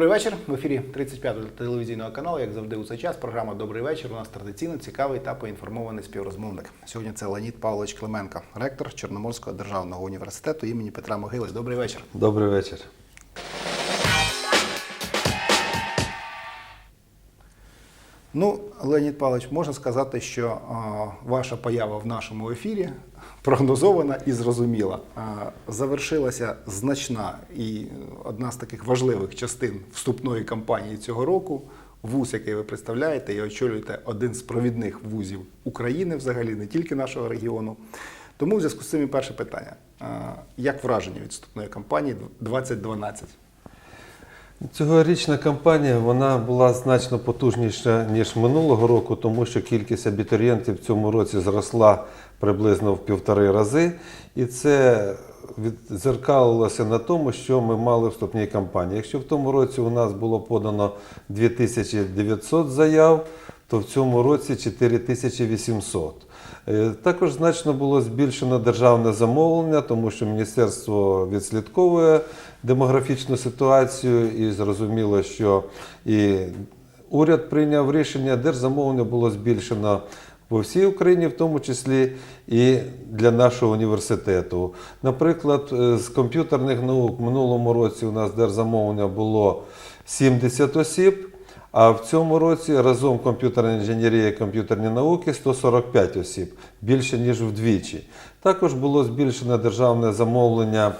Добрий вечір. В ефірі 35-го телевізійного каналу, як завжди, у цей час. Програма Добрий вечір. У нас традиційно цікавий та поінформований співрозмовник. Сьогодні це Леонід Павлович Клименко, ректор Чорноморського державного університету імені Петра Могили. Добрий вечір. Добрий вечір. Ну, Леонід Павлович, можна сказати, що а, ваша поява в нашому ефірі прогнозована і зрозуміла. Завершилася значна і одна з таких важливих частин вступної кампанії цього року. Вуз, який ви представляєте, і очолюєте один з провідних вузів України, взагалі, не тільки нашого регіону. Тому в зв'язку з цим і перше питання: як враження від вступної кампанії 2012? Цьогорічна кампанія вона була значно потужніша ніж минулого року, тому що кількість абітурієнтів в цьому році зросла приблизно в півтори рази, і це відзеркалилося на тому, що ми мали вступній кампанії. Якщо в тому році у нас було подано 2900 заяв, то в цьому році 4800. Е, Також значно було збільшено державне замовлення, тому що міністерство відслідковує демографічну ситуацію і зрозуміло, що і уряд прийняв рішення, держзамовлення було збільшено по всій Україні, в тому числі і для нашого університету. Наприклад, е, з комп'ютерних наук в минулому році у нас держзамовлення було 70 осіб. А в цьому році разом комп'ютерна інженерія і комп'ютерні науки 145 осіб, більше ніж вдвічі. Також було збільшено державне замовлення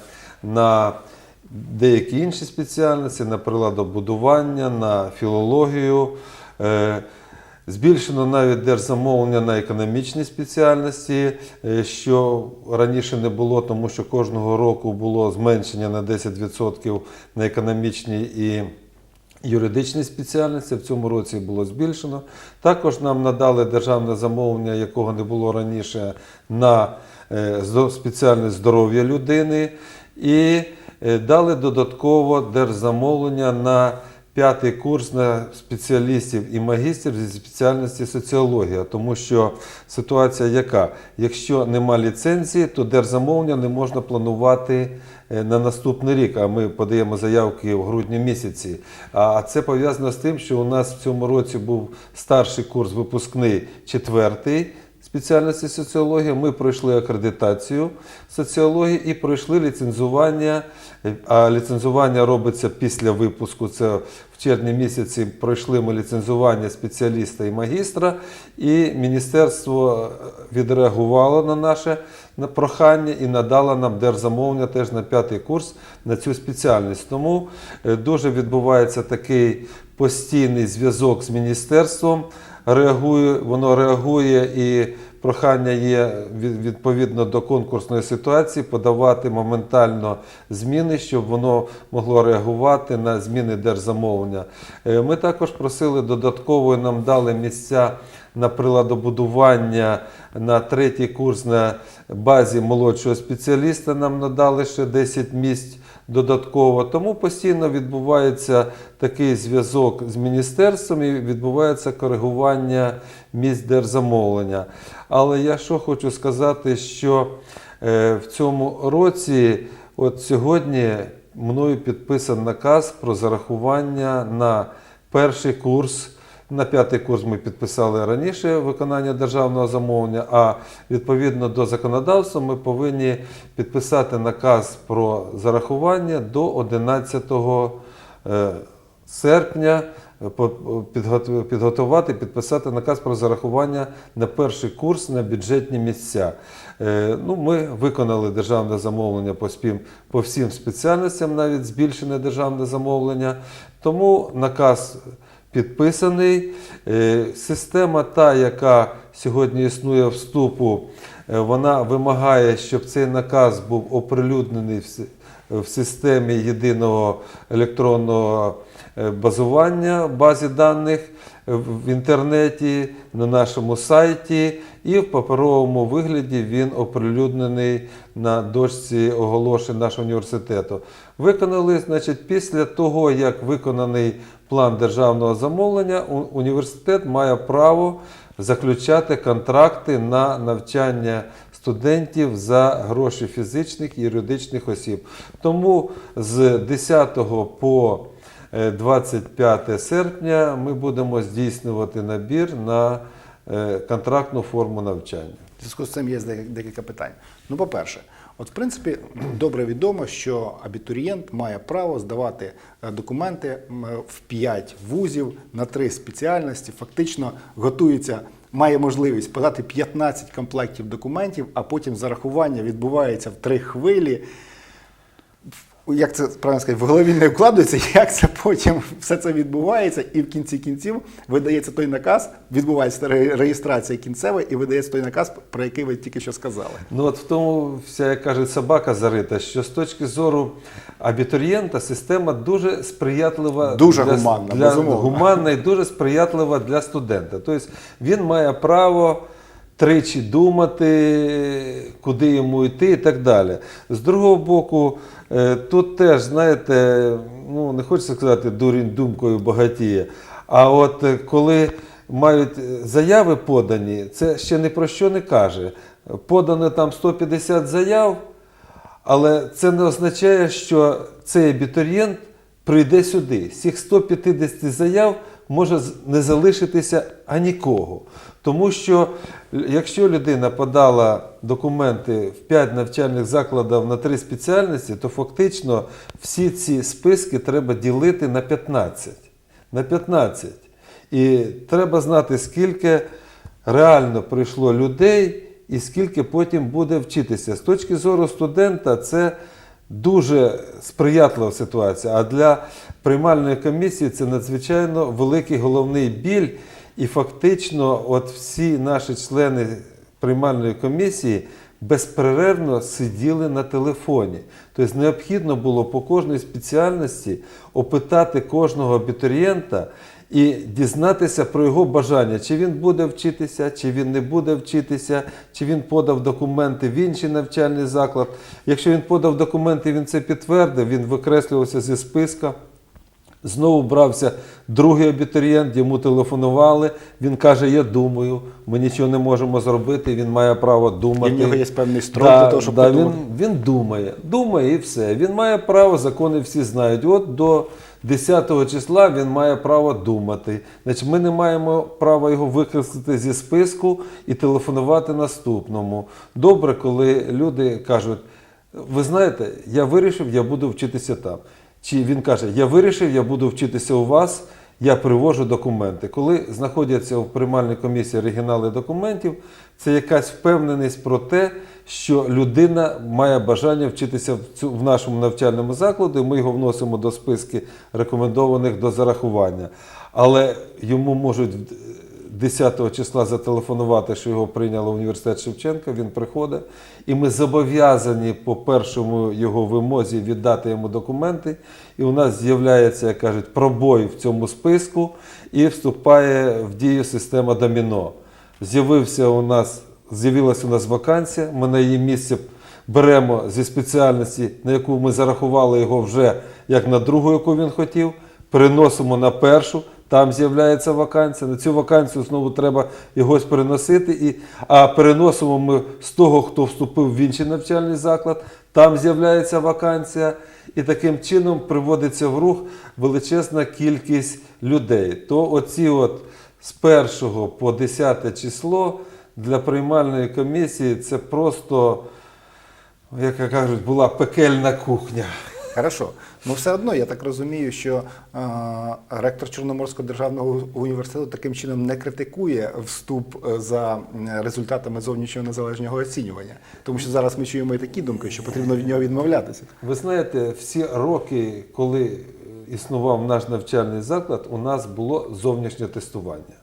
на деякі інші спеціальності, на приладобудування, на філологію. Е, Збільшено навіть держзамовлення на економічні спеціальності, е, що раніше не було, тому що кожного року було зменшення на 10% на економічні і юридичні спеціальності. В цьому році було збільшено. Також нам надали державне замовлення, якого не було раніше, на е, спеціальне здоров'я людини. І дали додатково держзамовлення на п'ятий курс на спеціалістів і магістрів зі спеціальності соціологія, тому що ситуація яка? Якщо нема ліцензії, то держзамовлення не можна планувати е, на наступний рік. А ми подаємо заявки в грудні місяці. А це пов'язано з тим, що у нас в цьому році був старший курс випускний четвертий спеціальності соціологія. Ми пройшли акредитацію соціології і пройшли ліцензування. А ліцензування робиться після випуску. Це в червні місяці пройшли ми ліцензування спеціаліста і магістра, і міністерство відреагувало на наше прохання і надало нам держзамовлення теж на п'ятий курс на цю спеціальність. Тому е, дуже відбувається такий постійний зв'язок з міністерством. Реагує, воно реагує і прохання є відповідно до конкурсної ситуації подавати моментально зміни, щоб воно могло реагувати на зміни держзамовлення. Е, Ми також просили додатково нам дали місця на приладобудування на третій курс на базі молодшого спеціаліста. Нам надали ще 10 місць додатково. Тому постійно відбувається такий зв'язок з міністерством і відбувається коригування місць держзамовлення. Але я що хочу сказати, що е, в цьому році, от сьогодні, мною підписан наказ про зарахування на перший курс. На п'ятий курс ми підписали раніше виконання державного замовлення, а відповідно до законодавства ми повинні підписати наказ про зарахування до 11 е, серпня, е, підготувати, підписати наказ про зарахування на перший курс на бюджетні місця. Е, Ну, ми виконали державне замовлення по, спім, по всім спеціальностям, навіть збільшене державне замовлення. Тому наказ підписаний. Е, Система та, яка сьогодні існує вступу, е, вона вимагає, щоб цей наказ був оприлюднений в системі єдиного електронного е, базування базі даних в інтернеті, на нашому сайті, і в паперовому вигляді він оприлюднений на дошці оголошень нашого університету. Виконали, значить, після того, як виконаний план державного замовлення, університет має право заключати контракти на навчання студентів за гроші фізичних і юридичних осіб. Тому з 10 по 25 серпня ми будемо здійснювати набір на е, контрактну форму навчання. В зв'язку з цим є декілька питань. Ну, по-перше, от в принципі добре відомо, що абітурієнт має право здавати е, документи в 5 вузів на 3 спеціальності. Фактично готується, має можливість подати 15 комплектів документів, а потім зарахування відбувається в три хвилі. Як це правильно сказати, в голові не вкладається, як це потім все це відбувається, і в кінці кінців видається той наказ, відбувається реєстрація кінцева, і видається той наказ, про який ви тільки що сказали. Ну от в тому вся, як кажуть, собака зарита, що з точки зору абітурієнта система дуже сприятлива Дуже для, гуманна, для, безумовно. гуманна і дуже сприятлива для студента. Тобто він має право тричі думати, куди йому йти і так далі. З другого боку, е, тут теж, знаєте, ну не хочеться сказати, дурень думкою багатіє. А от е, коли мають е, заяви подані, це ще ні про що не каже. Подано там 150 заяв, але це не означає, що цей абітурієнт прийде сюди. З цих 150 заяв може не залишитися а нікого. Тому що якщо людина подала документи в 5 навчальних закладів на 3 спеціальності, то фактично всі ці списки треба ділити на 15. На 15. І треба знати, скільки реально прийшло людей і скільки потім буде вчитися. З точки зору студента, це дуже сприятлива ситуація. А для приймальної комісії це надзвичайно великий головний біль. І фактично, от всі наші члени приймальної комісії безперервно сиділи на телефоні. Тобто необхідно було по кожній спеціальності опитати кожного абітурієнта і дізнатися про його бажання, чи він буде вчитися, чи він не буде вчитися, чи він подав документи в інший навчальний заклад. Якщо він подав документи, він це підтвердив, він викреслювався зі списка. Знову брався другий абітурієнт, йому телефонували. Він каже: Я думаю, ми нічого не можемо зробити. Він має право думати. І в нього є певний строк для того, щоб да, він, він думає, думає і все. Він має право, закони всі знають. От до 10 числа він має право думати. Значить, ми не маємо права його викреслити зі списку і телефонувати наступному. Добре, коли люди кажуть, ви знаєте, я вирішив, я буду вчитися там. Чи він каже, я вирішив, я буду вчитися у вас, я привожу документи. Коли знаходяться в приймальній комісії оригінали документів, це якась впевненість про те, що людина має бажання вчитися в, нашому навчальному закладі, ми його вносимо до списки рекомендованих до зарахування. Але йому можуть 10 числа зателефонувати, що його прийняли університет Шевченка, він приходить, і ми зобов'язані по першому його вимозі віддати йому документи. І у нас з'являється, як кажуть, пробой в цьому списку і вступає в дію система доміно. З'явився у нас, з'явилася у нас вакансія, ми на її місце беремо зі спеціальності, на яку ми зарахували його вже як на другу, яку він хотів, переносимо на першу. Там з'являється вакансія. На цю вакансію знову треба йогось переносити. І, а переносимо ми з того, хто вступив в інший навчальний заклад, там з'являється вакансія. І таким чином приводиться в рух величезна кількість людей. То оці от з 1 по 10 число для приймальної комісії це просто, як кажуть, була пекельна кухня. Хорошо. Ну все одно я так розумію, що е, ректор Чорноморського державного університету таким чином не критикує вступ е, за результатами зовнішнього незалежного оцінювання. Тому що зараз ми чуємо і такі думки, що потрібно від нього відмовлятися. Ви знаєте, всі роки, коли е, існував наш навчальний заклад, у нас було зовнішнє тестування.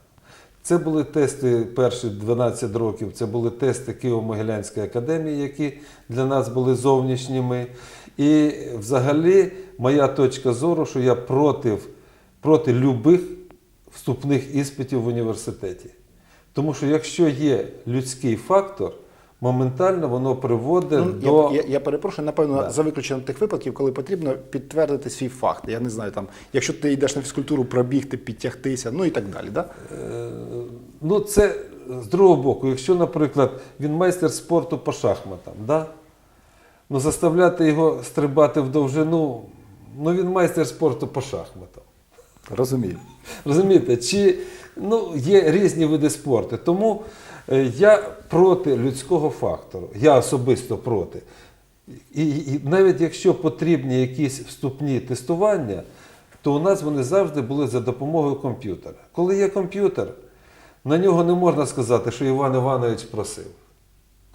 Це були тести перші 12 років, це були тести Києво-Могилянської академії, які для нас були зовнішніми. І взагалі моя точка зору, що я проти, проти любих вступних іспитів в університеті. Тому що якщо є людський фактор, моментально воно приводить Ну, до. я, я, я перепрошую, напевно, Да. за виключенням тих випадків, коли потрібно підтвердити свій факт. Я не знаю, там, якщо ти йдеш на фізкультуру, пробігти, підтягтися, ну і так далі. Да? Е, Ну, це з другого боку, якщо, наприклад, він майстер спорту по шахматам, да? Ну, заставляти його стрибати в довжину, ну він майстер спорту по шахматам. Розумію. Розумієте, чи ну, є різні види спорту. Тому е, я проти людського фактору. Я особисто проти. І, і навіть якщо потрібні якісь вступні тестування, то у нас вони завжди були за допомогою комп'ютера. Коли є комп'ютер, на нього не можна сказати, що Іван Іванович просив.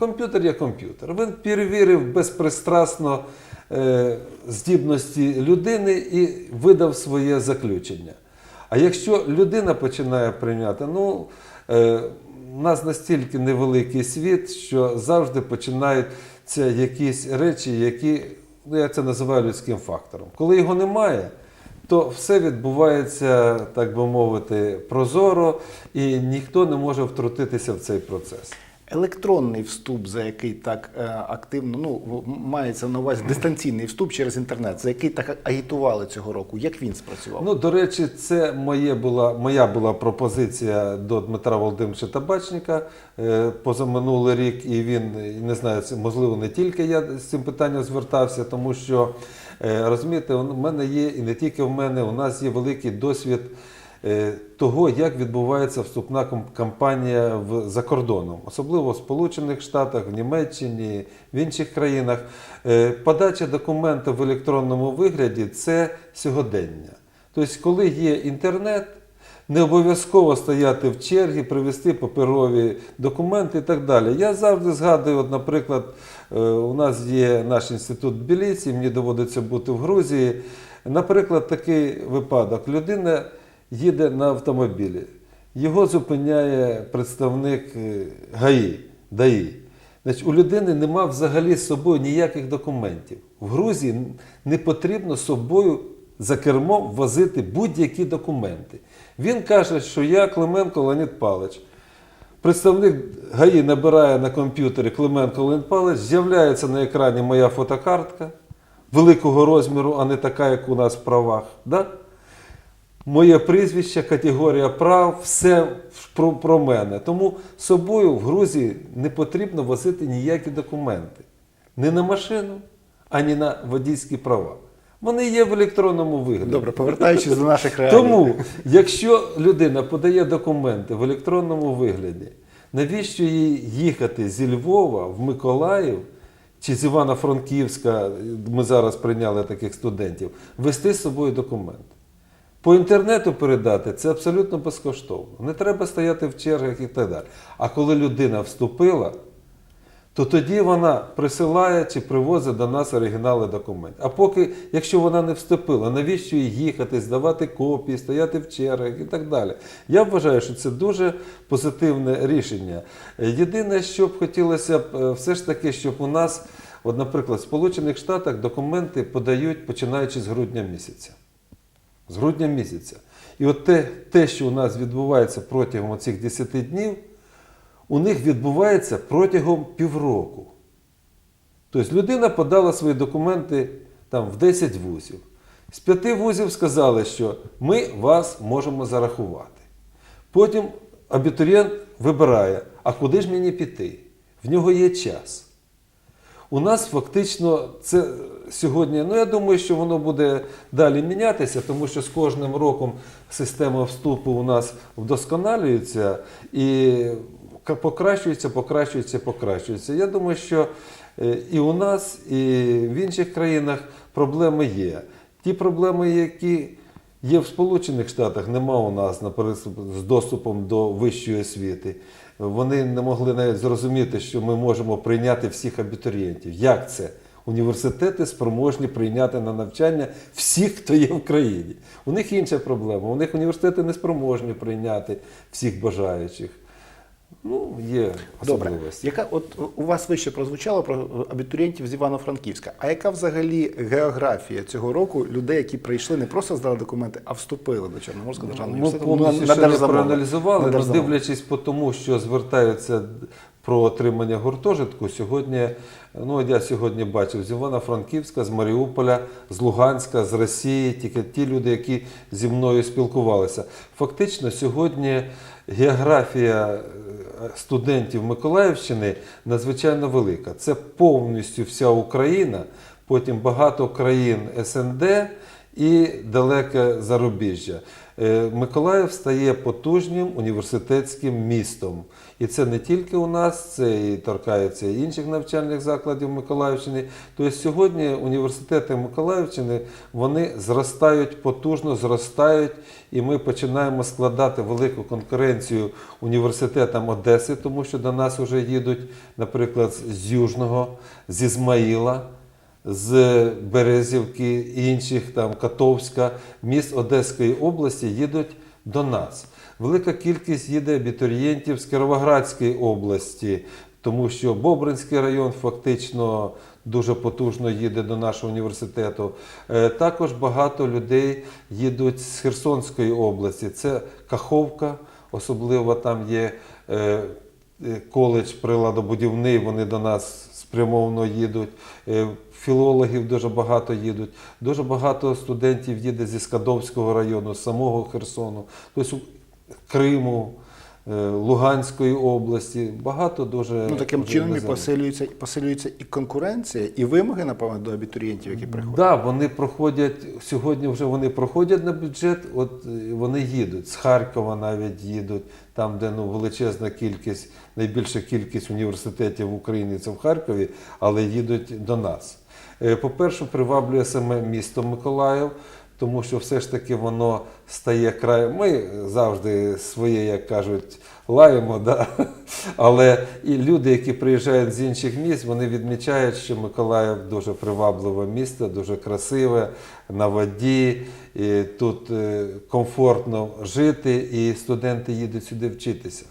Комп'ютер є комп'ютер. Він перевірив безпристрасно е, здібності людини і видав своє заключення. А якщо людина починає прийняти, ну е, у нас настільки невеликий світ, що завжди починаються якісь речі, які ну, я це називаю людським фактором. Коли його немає, то все відбувається, так би мовити, прозоро, і ніхто не може втрутитися в цей процес. Електронний вступ, за який так е, активно, ну мається на увазі дистанційний вступ через інтернет, за який так агітували цього року. Як він спрацював? Ну, до речі, це моє була, моя була пропозиція до Дмитра Володимировича Табачника е, позаминулий рік, і він, не знаю, можливо, не тільки я з цим питанням звертався, тому що, е, розумієте, у мене є, і не тільки в мене, у нас є великий досвід того, як відбувається вступна кампанія за кордоном, особливо в Сполучених Штатах, в Німеччині, в інших країнах. Е, Подача документів в електронному вигляді це сьогодення. Тобто, коли є інтернет, не обов'язково стояти в чергі, привезти паперові документи і так далі. Я завжди згадую, от, наприклад, е, у нас є наш інститут в мені доводиться бути в Грузії. Наприклад, такий випадок. Людина їде на автомобілі, його зупиняє представник е, ГАІ, ДАІ. Значить, у людини нема взагалі з собою ніяких документів. В Грузії не потрібно з собою за кермом возити будь-які документи. Він каже, що я Клименко Леонід Палич. Представник ГАІ набирає на комп'ютері Клименко Леонід Палич, з'являється на екрані моя фотокартка великого розміру, а не така, як у нас в правах. Да? Моє прізвище, категорія прав, все про, про мене. Тому з собою в Грузії не потрібно возити ніякі документи. Ні на машину, ані на водійські права. Вони є в електронному вигляді. Добре, повертаючись до наших реалій. Тому, якщо людина подає документи в електронному вигляді, навіщо їй їхати зі Львова в Миколаїв чи з Івано-Франківська, ми зараз прийняли таких студентів, вести з собою документи? По інтернету передати це абсолютно безкоштовно. Не треба стояти в чергах і так далі. А коли людина вступила, то тоді вона присилає чи привозить до нас оригінали документів. А поки, якщо вона не вступила, навіщо їй їхати, здавати копії, стояти в чергах і так далі. Я вважаю, що це дуже позитивне рішення. Єдине, що б хотілося б, е, все ж таки, щоб у нас, от, наприклад, в Сполучених Штатах документи подають починаючи з грудня місяця. З грудня місяця. І от те, те, що у нас відбувається протягом цих 10 днів, у них відбувається протягом півроку. Тобто людина подала свої документи там, в 10 вузів. З п'яти вузів сказали, що ми вас можемо зарахувати. Потім абітурієнт вибирає, а куди ж мені піти? В нього є час. У нас фактично це сьогодні, ну я думаю, що воно буде далі мінятися, тому що з кожним роком система вступу у нас вдосконалюється і покращується, покращується, покращується. Я думаю, що е, і у нас, і в інших країнах проблеми є. Ті проблеми, які є в Сполучених Штатах, нема у нас наприклад, з доступом до вищої освіти. Вони не могли навіть зрозуміти, що ми можемо прийняти всіх абітурієнтів. Як це? Університети спроможні прийняти на навчання всіх, хто є в країні. У них інша проблема. У них університети не спроможні прийняти всіх бажаючих. Ну, є Добре. особливості. Яка от у вас вище прозвучало про абітурієнтів з Івано-Франківська. А яка взагалі географія цього року людей, які прийшли, не просто здали документи, а вступили до Чорноморського державного Ми університету повністю ще не проаналізували, На але держзамову. дивлячись по тому, що звертаються про отримання гуртожитку, сьогодні, ну от я сьогодні бачив з Івано-Франківська, з Маріуполя, з Луганська, з Росії, тільки ті люди, які зі мною спілкувалися. Фактично сьогодні географія студентів Миколаївщини надзвичайно велика. Це повністю вся Україна, потім багато країн СНД і далеке зарубіжжя. Е, Миколаїв стає потужним університетським містом. І це не тільки у нас, це і торкається і інших навчальних закладів Миколаївщини. Тобто сьогодні університети Миколаївщини вони зростають потужно, зростають, і ми починаємо складати велику конкуренцію університетам Одеси, тому що до нас вже їдуть, наприклад, з Южного, з Ізмаїла з Березівки, інших там Катовська, міст Одеської області їдуть до нас. Велика кількість їде абітурієнтів з Кіровоградської області, тому що Бобринський район фактично дуже потужно їде до нашого університету. Е, Також багато людей їдуть з Херсонської області. Це Каховка, особливо там є е, е, коледж приладобудівний, вони до нас спрямовано їдуть. Філологів дуже багато їдуть. Дуже багато студентів їде зі Скадовського району, з самого Херсону, тобто Криму, е, Луганської області. Багато дуже Ну, таким чином і посилюється, посилюється і конкуренція, і вимоги, напевно, до абітурієнтів, які приходять. Да, вони проходять сьогодні. Вже вони проходять на бюджет. От е, вони їдуть з Харкова, навіть їдуть там, де ну величезна кількість, найбільша кількість університетів в Україні це в Харкові, але їдуть до нас. Е, По-перше, приваблює саме місто Миколаїв. Тому що все ж таки воно стає краєм. Ми завжди своє, як кажуть, лаємо, да? але і люди, які приїжджають з інших міст, вони відмічають, що Миколаїв дуже привабливе місто, дуже красиве, на воді, і тут е, комфортно жити, і студенти їдуть сюди вчитися.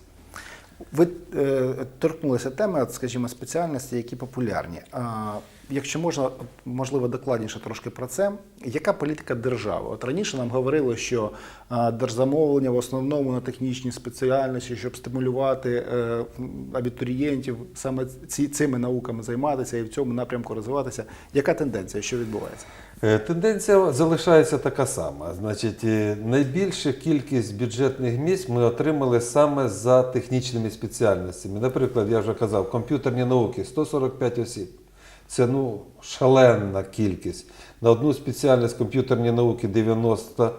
Ви е, торкнулися теми, скажімо, спеціальності, які популярні. Якщо можна, можливо, докладніше трошки про це. Яка політика держави? От раніше нам говорили, що держзамовлення в основному на технічні спеціальності, щоб стимулювати е, абітурієнтів саме ці, цими науками займатися і в цьому напрямку розвиватися. Яка тенденція? Що відбувається? Е, Тенденція залишається така сама. Значить, е, найбільша кількість бюджетних місць ми отримали саме за технічними спеціальностями. Наприклад, я вже казав, комп'ютерні науки 145 осіб. Це ну, шаленна кількість. На одну спеціальність комп'ютерні науки 90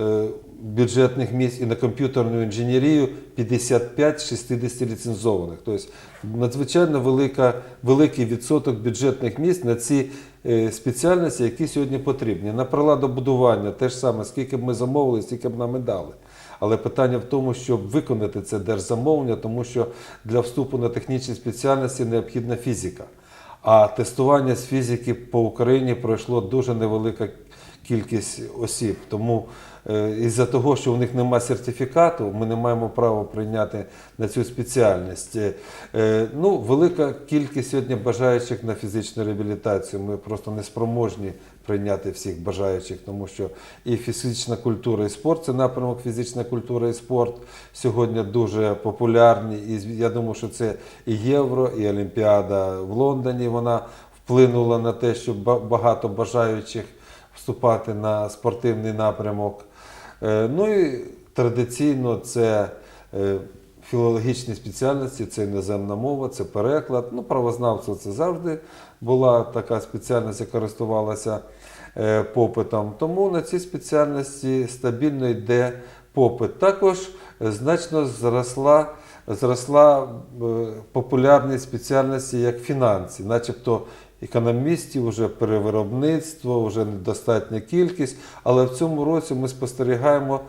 е, бюджетних місць і на комп'ютерну інженерію 55 з 60 ліцензованих. Тобто надзвичайно велика, великий відсоток бюджетних місць на ці е, спеціальності, які сьогодні потрібні. На приладобудування те ж саме, скільки б ми замовили, стільки б нам і дали. Але питання в тому, щоб виконати це держзамовлення, тому що для вступу на технічні спеціальності необхідна фізика. А тестування з фізики по Україні пройшло дуже невелика кількість осіб. Тому е, із-за того, що у них немає сертифікату, ми не маємо права прийняти на цю спеціальність. Е, е, ну, велика кількість сьогодні бажаючих на фізичну реабілітацію. Ми просто не спроможні прийняти всіх бажаючих, тому що і фізична культура, і спорт це напрямок фізична культура і спорт сьогодні дуже популярні. І я думаю, що це і Євро, і Олімпіада в Лондоні. Вона вплинула на те, що багато бажаючих вступати на спортивний напрямок. Е, Ну і традиційно це е, філологічні спеціальності, це іноземна мова, це переклад. Ну, правознавство це завжди була така спеціальність, яка користувалася е, попитом. Тому на ці спеціальності стабільно йде попит. Також значно зросла, зросла е, популярність спеціальності як фінанси, начебто економістів, вже перевиробництво, вже недостатня кількість. Але в цьому році ми спостерігаємо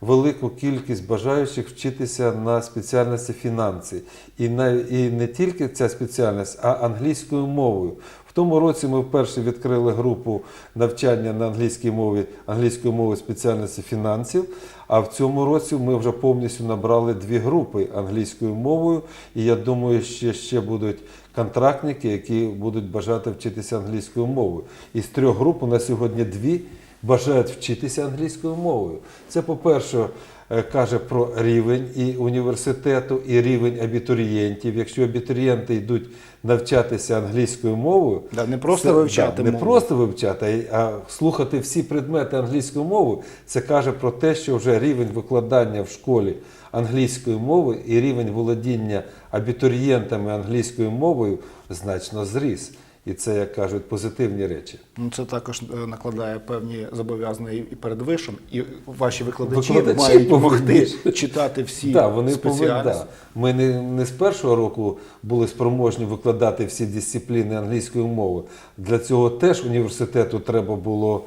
велику кількість бажаючих вчитися на спеціальності фінанси. І, на, і не тільки ця спеціальність, а англійською мовою. В тому році ми вперше відкрили групу навчання на англійській мові, англійської мови спеціальності фінансів. А в цьому році ми вже повністю набрали дві групи англійською мовою. І я думаю, що ще будуть контрактники, які будуть бажати вчитися англійською мовою. Із трьох груп у нас сьогодні дві бажають вчитися англійською мовою. Це, по-перше, е, каже про рівень і університету, і рівень абітурієнтів. Якщо абітурієнти йдуть навчатися англійською мовою, Да, не просто це- вивчати да, не мову. просто вивчати, а а слухати всі предмети англійською мовою, це каже про те, що вже рівень викладання в школі англійської мови і рівень володіння абітурієнтами англійською мовою значно зріс. І це, як кажуть, позитивні речі. Ну, це також е, накладає певні зобов'язання і перед вишем, і ваші викладачі, Викладачі мають повинні. читати всі Да, вони повинні, спеціальності. да. Ми не, не з першого року були спроможні викладати всі дисципліни англійської мови. Для цього теж університету треба було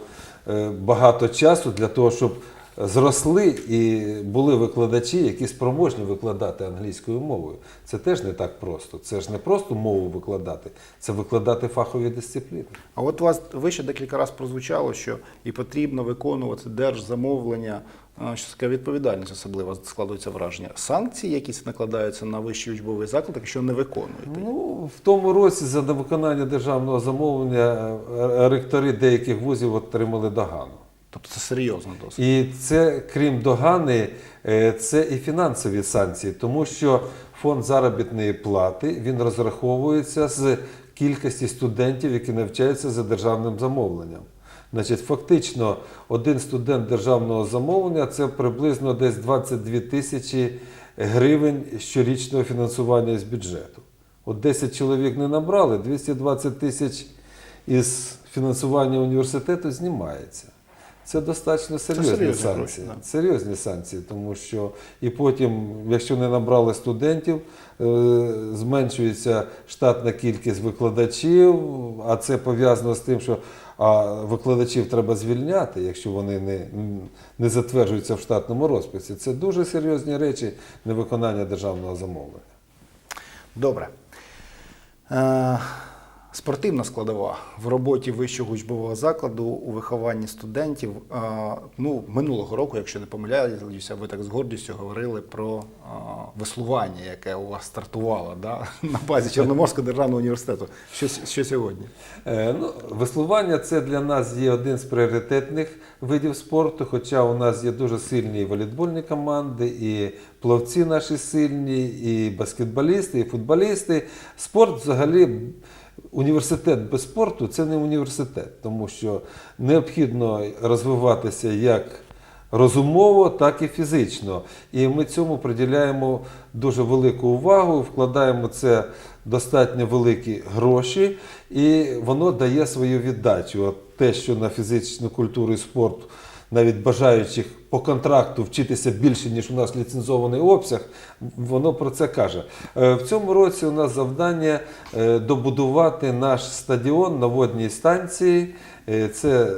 е, багато часу для того, щоб зросли і були викладачі, які спроможні викладати англійською мовою. Це теж не так просто. Це ж не просто мову викладати, це викладати фахові дисципліни. А от у вас вище декілька разів прозвучало, що і потрібно виконувати держзамовлення, що така відповідальність особливо складується враження. Санкції якісь накладаються на вищий учбовий заклад, якщо не виконуєте. Ну, в тому році за невиконання державного замовлення е, ректори деяких вузів отримали догану. Тобто це серйозно досить. І це, крім догани, е, це і фінансові санкції, тому що фонд заробітної плати він розраховується з кількості студентів, які навчаються за державним замовленням. Значить, фактично, один студент державного замовлення це приблизно десь 22 тисячі гривень щорічного фінансування з бюджету. От 10 чоловік не набрали, 220 тисяч із фінансування університету знімається. Це достатньо серйозні, серйозні санкції. гроші, да. Серйозні санкції, тому що і потім, якщо не набрали студентів, е, зменшується штатна кількість викладачів, а це пов'язано з тим, що а викладачів треба звільняти, якщо вони не, не затверджуються в штатному розписі. Це дуже серйозні речі невиконання державного замовлення. Добре. Спортивна складова в роботі вищого учбового закладу у вихованні студентів. Ну, минулого року, якщо не помиляюся, ви так з гордістю говорили про веслування, яке у вас стартувало да? на базі Чорноморського державного університету. Що, що сьогодні? Е, Ну, веслування це для нас є один з пріоритетних видів спорту, хоча у нас є дуже сильні волейбольні команди, і плавці наші сильні, і баскетболісти, і футболісти. Спорт взагалі. Університет без спорту це не університет, тому що необхідно розвиватися як розумово, так і фізично. І ми цьому приділяємо дуже велику увагу, вкладаємо це достатньо великі гроші, і воно дає свою віддачу. От те, що на фізичну культуру і спорт навіть бажаючих по контракту вчитися більше, ніж у нас ліцензований обсяг, воно про це каже. Е, В цьому році у нас завдання е, добудувати наш стадіон на водній станції. Е, Це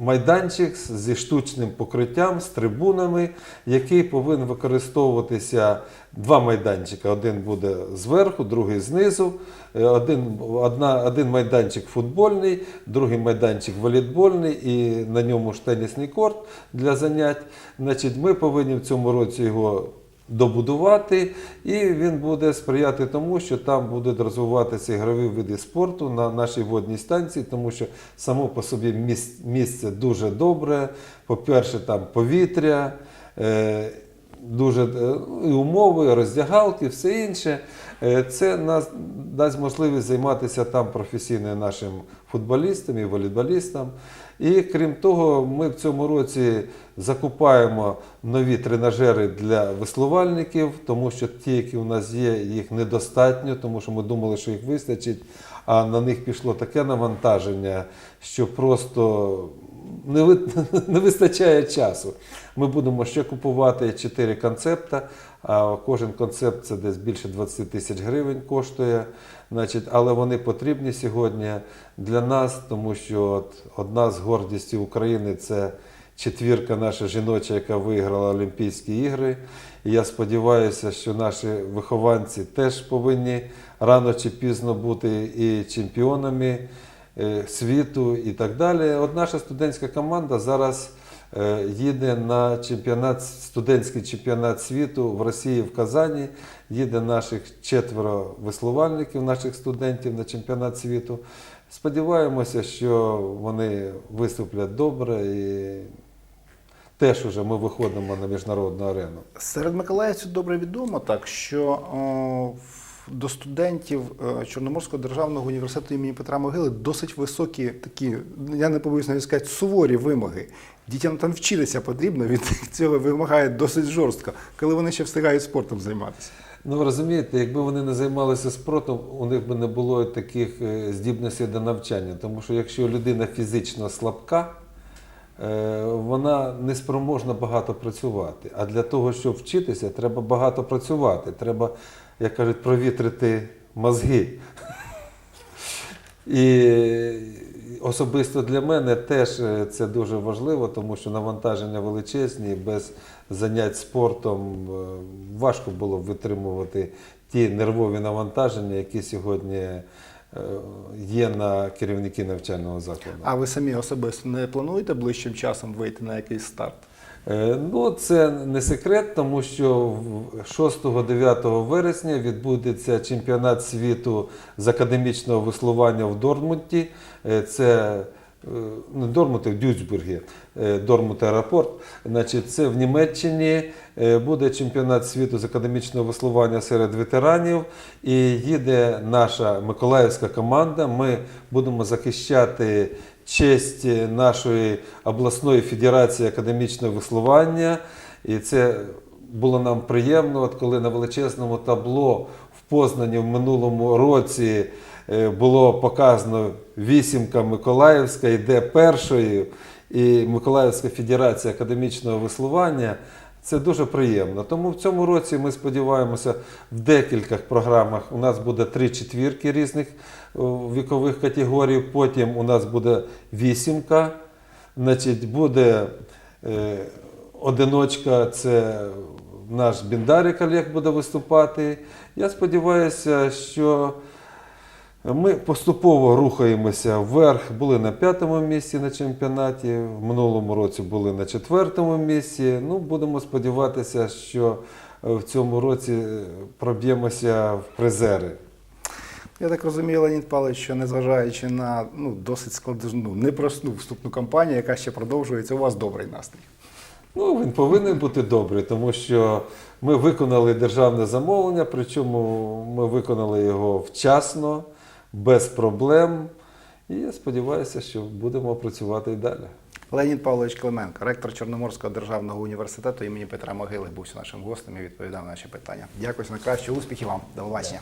майданчик зі штучним покриттям, з трибунами, який повинен використовуватися два майданчики. Один буде зверху, другий знизу. Е, Один, одна, один майданчик футбольний, другий майданчик волейбольний і на ньому ж тенісний корт для занять. Значить, ми повинні в цьому році його добудувати, і він буде сприяти тому, що там будуть розвиватися ігрові види спорту на нашій водній станції, тому що само по собі місце дуже добре. По-перше, там повітря, е, дуже е, умови, роздягалки, все інше. Е, Це нас дасть можливість займатися там професійно нашим футболістам і волейболістам. І крім того, ми в цьому році закупаємо нові тренажери для веслувальників, тому що ті, які у нас є, їх недостатньо, тому що ми думали, що їх вистачить, а на них пішло таке навантаження, що просто не, ви- не вистачає часу. Ми будемо ще купувати чотири концепта, кожен концепт це десь більше 20 тисяч гривень коштує. Значить, але вони потрібні сьогодні для нас, тому що от одна з гордістей України це четвірка наша жіноча, яка виграла Олімпійські ігри. І я сподіваюся, що наші вихованці теж повинні рано чи пізно бути і чемпіонами е, світу і так далі. От наша студентська команда зараз їде на чемпіонат, студентський чемпіонат світу в Росії в Казані. Їде наших четверо веслувальників, наших студентів на чемпіонат світу. Сподіваємося, що вони виступлять добре і теж уже ми виходимо на міжнародну арену. Серед миколаївців добре відомо так, що о, до студентів е, Чорноморського державного університету імені Петра Могили досить високі такі, я не побоюсь навіть сказати, суворі вимоги. Дітям там вчитися потрібно, від цього вимагає досить жорстко, коли вони ще встигають спортом займатися. Ну ви розумієте, якби вони не займалися спортом, у них би не було таких е, здібностей до навчання. Тому що якщо людина фізично слабка, е, вона не спроможна багато працювати. А для того, щоб вчитися, треба багато працювати. Треба, як кажуть, провітрити мозги. І особисто для мене теж е, це дуже важливо, тому що навантаження величезні, без занять спортом е, важко було б витримувати ті нервові навантаження, які сьогодні е, є на керівники навчального закладу. А ви самі особисто не плануєте ближчим часом вийти на якийсь старт? Е, Ну, це не секрет, тому що 6-9 вересня відбудеться чемпіонат світу з академічного веслування в Дормуті. Е, Це е, не Дормуті, в Дюцбургі, Дормут аеропорт. Значить, це в Німеччині буде чемпіонат світу з академічного веслування серед ветеранів. І їде наша миколаївська команда. Ми будемо захищати честь нашої обласної федерації академічного веслування. І це було нам приємно, от коли на величезному табло в Познані в минулому році е, було показано вісімка Миколаївська йде першою, і Миколаївська федерація академічного веслування. Це дуже приємно. Тому в цьому році ми сподіваємося в декількох програмах. У нас буде три четвірки різних вікових категорій. Потім у нас буде вісімка. Значить, буде е, одиночка, це наш Біндарик Олег буде виступати. Я сподіваюся, що ми поступово рухаємося вверх. Були на п'ятому місці на чемпіонаті, в минулому році були на четвертому місці. Ну, будемо сподіватися, що е, в цьому році е, проб'ємося в призери. Я так розумію, Леонід Павлович, що незважаючи на ну, досить складну, ну, непросту вступну кампанію, яка ще продовжується, у вас добрий настрій. Ну, він повинен бути добрий, тому що ми виконали державне замовлення, причому ми виконали його вчасно, без проблем. І я сподіваюся, що будемо працювати і далі. Леонід Павлович Клименко, ректор Чорноморського державного університету імені Петра Могили, був нашим гостем і відповідав на наші питання. Дякую на краще, успіхів вам, до побачення.